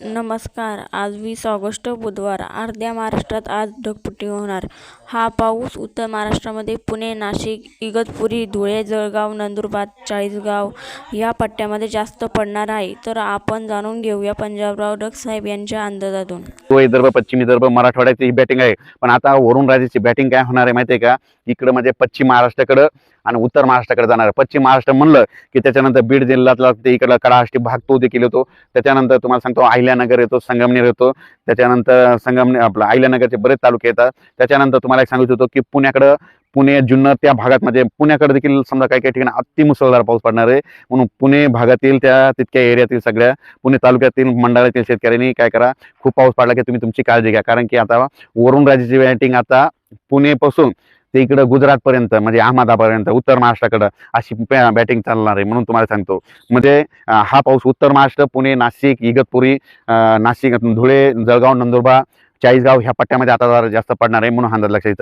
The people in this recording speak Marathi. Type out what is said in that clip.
नमस्कार. आज वीस ऑगस्ट बुधवार. अर्ध्या महाराष्ट्रात आज ढगफुटी होणार. हा पाऊस उत्तर महाराष्ट्रामध्ये पुणे नाशिक इगतपुरी धुळे जळगाव नंदुरबार चाळीसगाव या पट्ट्यामध्ये जास्त पडणार आहे. तर आपण जाणून घेऊया पंजाबराव डग साहेब यांच्या अंदाजातून. विदर्भ पश्चिम विदर्भ मराठवाड्याची ही बॅटिंग आहे. पण आता वरुण राजेची बॅटिंग काय होणार आहे माहितीये का? इकडं म्हणजे पश्चिम महाराष्ट्राकडं आणि उत्तर महाराष्ट्राकडे जाणार. पश्चिम महाराष्ट्र म्हणलं की त्याच्यानंतर बीड जिल्ह्यातला ते इकडला कडाष्टी भाग तो देखील येतो. त्याच्यानंतर तुम्हाला सांगतो अहिल्यानगर येतो संगमनेर येतो. त्याच्यानंतर संगमनेर आपलं अहिल्यानगरचे बरेच तालुके येतात. त्याच्यानंतर तुम्हाला एक सांगत होतो की पुण्याकडं पुणे जुन्नर त्या भागात म्हणजे पुण्याकडे देखील समजा काही काही ठिकाणी अति मुसळधार पाऊस पडणार आहे. म्हणून पुणे भागातील त्या तितक्या एरियातील सगळ्या पुणे तालुक्यातील मंडळातील शेतकऱ्यांनी काय करा खूप पाऊस पडला की तुम्ही तुमची काळजी घ्या. कारण की आता वरुण राजाची बॅटिंग आता पुणेपासून ते इकडं गुजरातपर्यंत म्हणजे अहमदाबादपर्यंत उत्तर महाराष्ट्राकडं अशी बॅटिंग चालणार आहे म्हणून तुम्हाला सांगतो. म्हणजे हा पाऊस उत्तर महाराष्ट्र पुणे नाशिक इगतपुरी नाशिक धुळे जळगाव नंदुरबार चाळीसगाव ह्या पट्ट्यामध्ये आता जरा जास्त पडणार आहे म्हणून हा अंदाज लक्षात